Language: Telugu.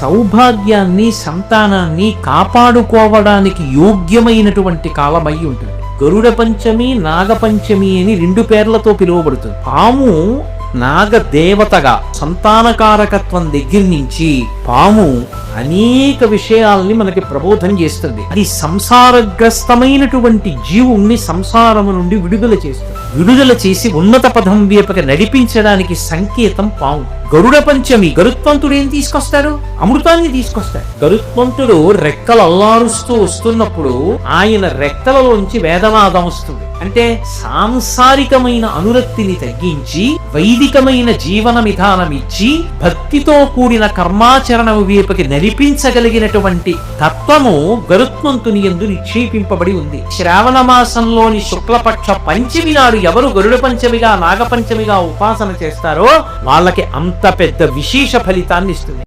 సౌభాగ్యాన్ని సంతానాన్ని కాపాడుకోవడానికి యోగ్యమైనటువంటి కాలమై ఉంటుంది. గరుడ పంచమి నాగపంచమి అని రెండు పేర్లతో పిలువబడుతుంది. పాము నాగ దేవతగా సంతానకారకత్వం దగ్గర నుంచి పాము అనేక విషయాల్ని మనకి ప్రబోధం చేస్తుంది. అది సంసారగ్రస్తమైనటువంటి జీవుణ్ణి సంసారము నుండి విడుదల చేస్తుంది. విడుదల చేసి ఉన్నత పదం వేపక నడిపించడానికి సంకేతం పాము. గరుడ పంచమి గరుత్మంతుడు ఏం తీసుకొస్తారు అమృతాన్ని తీసుకొస్తారు గరుత్మంతుడు రెక్కలు అల్లారుస్తూ వస్తున్నప్పుడు ఆయన రెక్కలలోంచి వేదనాదం వస్తుంది. అంటే సాంసారికమైన అనురక్తిని తగ్గించి వైదికమైన జీవన విధానం ఇచ్చి భక్తితో కూడిన కర్మాచరణ వీపకి నడిపించగలిగినటువంటి తత్వము గరుత్మంతుని ఎందు నిక్షేపింపబడి ఉంది. శ్రావణ మాసంలోని శుక్లపక్ష పంచమి నాడు ఎవరు గరుడ పంచమిగా నాగపంచమిగా ఉపాసన చేస్తారో వాళ్ళకి అంత పెద్ద విశేష ఫలితాన్ని ఇస్తుంది.